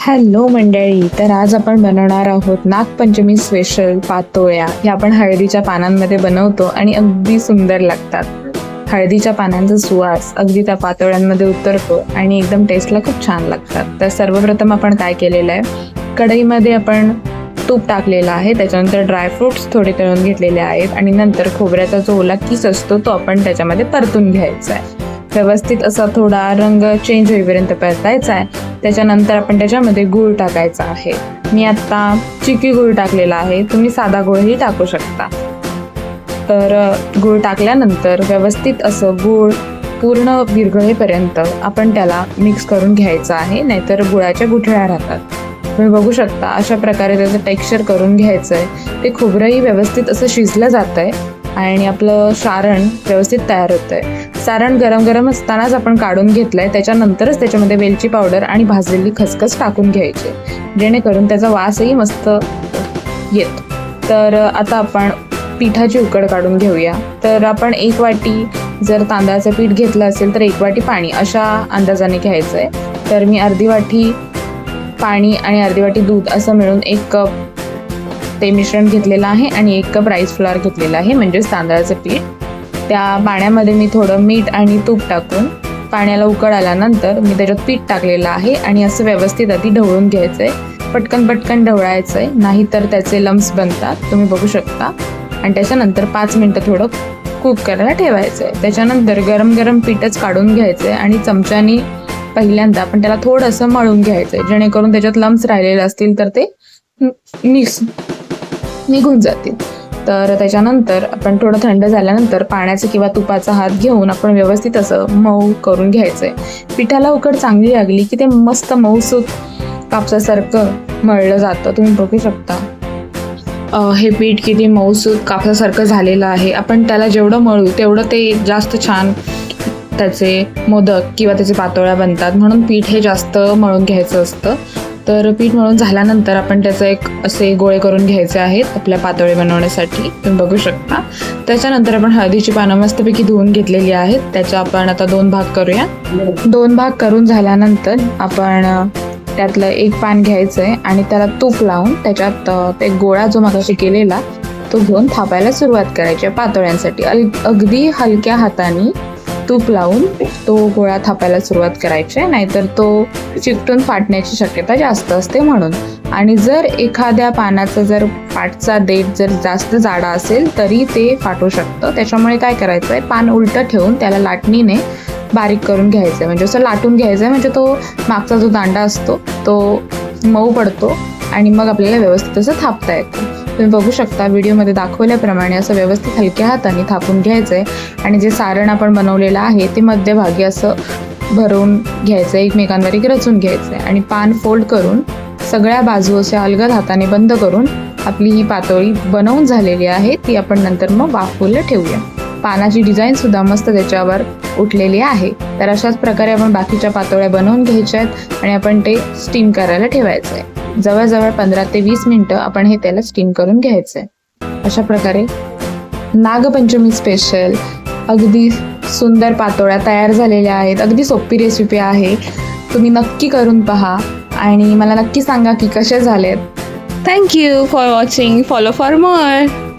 Hello मंडळी तर आज आपण बनवणार आहोत नागपंचमी स्पेशल पातोळ्या. ह्या आपण हळदीच्या पानांमध्ये बनवतो आणि अगदी सुंदर लागतात. हळदीच्या पानांचा सुवास अगदी त्या पातोळ्यांमध्ये उतरतो आणि एकदम टेस्टला खूप छान लागतात. तर सर्वप्रथम आपण काय केलेलं आहे? कढईमध्ये आपण तूप टाकलेलं आहे त्याच्यानंतर ड्रायफ्रुट्स थोडे तळून घेतलेले आहेत आणि नंतर खोबऱ्याचा जो ओला किस असतो तो आपण त्याच्यामध्ये परतून घ्यायचा आहे. व्यवस्थित असा थोडा रंग चेंज होईपर्यंत परतायचा आहे. त्याच्यानंतर आपण त्याच्यामध्ये गूळ टाकायचा आहे. मी आत्ता चिकी गूळ टाकलेला आहे. तुम्ही साधा गूळही टाकू शकता. तर गूळ टाकल्यानंतर व्यवस्थित असं गूळ पूर्ण विरघळेपर्यंत आपण त्याला मिक्स करून घ्यायचं आहे. नाहीतर गुळाच्या गुठळ्या राहतात. तुम्ही बघू शकता अशा प्रकारे त्याचं टेक्स्चर करून घ्यायचं आहे ते खोबरंही व्यवस्थित असं शिजलं जात आहे आणि आपलं सारण व्यवस्थित तयार होतं आहे सारण गरम गरम असतानाच आपण काढून घेतलंय. त्याच्यानंतरच त्याच्यामध्ये वेलची पावडर आणि भाजलेली खसखस टाकून घ्यायची. जेणेकरून त्याचा वासही मस्त येतो. तर आता आपण पिठाची उकड काढून घेऊया. तर आपण एक वाटी जर तांदळाचं पीठ घेतलं असेल तर एक वाटी पाणी अशा अंदाजाने घ्यायचं आहे तर मी अर्धी वाटी पाणी आणि अर्धी वाटी दूध असं मिळून एक कप ते मिश्रण घेतलेलं आहे आणि एक कप राईस फ्लॉर घेतलेलं आहे म्हणजेच तांदळाचं पीठ. त्या पाण्यामध्ये मी थोडं मीठ आणि तूप टाकून पाण्याला उकळ आल्यानंतर मी त्याच्यात पीठ टाकलेलं आहे आणि असं व्यवस्थित आधी ढवळून घ्यायचं आहे पटकन पटकन ढवळायचं आहे नाहीतर त्याचे लम्स बनतात. तुम्ही बघू शकता. आणि त्याच्यानंतर पाच मिनटं थोडं कुक करायला ठेवायचं आहे त्याच्यानंतर गरम गरम पीठच काढून घ्यायचं आहे आणि चमच्यानी पहिल्यांदा आपण त्याला थोडंसं मळून घ्यायचं आहे जेणेकरून त्याच्यात लम्स राहिलेले असतील तर ते निस निघून जातील. तर त्याच्यानंतर आपण थोडं थंड झाल्यानंतर पाण्याचं किंवा तुपाचा हात घेऊन आपण व्यवस्थित असं मऊ करून घ्यायचं आहे पिठाला उकड चांगली लागली की ते मस्त मऊसूत कापसासारखं मळलं जातं. तुम्ही बघू शकता. हे पीठ किती मऊसूत कापसासारखं झालेलं आहे. आपण त्याला जेवढं मळू तेवढं ते जास्त छान त्याचे मोदक किंवा त्याचे पातोळ्या बनतात. म्हणून पीठ हे जास्त मळून घ्यायचं असतं. तर पीठ मळून झाल्यानंतर आपण त्याचं एक असे गोळे करून घ्यायचे आहेत आपल्या पातोळे बनवण्यासाठी. तुम्ही बघू शकता. त्याच्यानंतर आपण हळदीची पानं मस्तपैकी धुवून घेतलेली आहेत. त्याचा आपण आता दोन भाग करूया. दोन भाग करून झाल्यानंतर आपण त्यातलं एक पान घ्यायचं आहे आणि त्याला तूप लावून त्याच्यात ते गोळा जो मगाशी केलेला तो घेऊन थापायला सुरुवात करायची आहे पातोळ्यांसाठी. अगदी हलक्या हाताने तूप लावून तो गोळा थापायला सुरुवात करायची आहे नाहीतर तो चिकटून फाटण्याची शक्यता जास्त असते म्हणून. आणि जर एखाद्या पानाचा जर पाठचा देठ जर जास्त जाडा असेल तरी ते फाटू शकतं. त्याच्यामुळे काय करायचं आहे पान उलटं ठेवून त्याला लाटणीने बारीक करून घ्यायचं आहे म्हणजे असं लाटून घ्यायचं आहे म्हणजे तो मागचा जो दांडा असतो तो मऊ पडतो आणि मग आपल्याला व्यवस्थित असं थापता येतं. तुम्ही बघू शकता व्हिडिओमध्ये दाखवल्याप्रमाणे असं व्यवस्थित हलक्या हाताने थापून घ्यायचं आहे आणि जे सारण आपण बनवलेलं आहे ते मध्यभागी असं भरून घ्यायचं आहे एकमेकांवर एक रचून घ्यायचं आहे आणि पान फोल्ड करून सगळ्या बाजू अशा अलगद हाताने बंद करून आपली ही पातोळी बनवून झालेली आहे ती आपण नंतर मग वाफवलं ठेवूया. पानाची डिझाईन सुद्धा मस्त त्याच्यावर उठलेली आहे. तर अशाच प्रकारे आपण बाकीच्या पातोळ्या बनवून घ्यायच्या आहेत आणि आपण ते स्टीम करायला ठेवायचं आहे जवळजवळ पंधरा ते वीस मिनटं आपण हे त्याला स्टीम करून घ्यायचं आहे अशा प्रकारे नागपंचमी स्पेशल अगदी सुंदर पातोळ्या तयार झालेल्या आहेत. अगदी सोपी रेसिपी आहे. तुम्ही नक्की करून पहा आणि मला नक्की सांगा की कसे झालेत आहेत thank you for watching follow for more.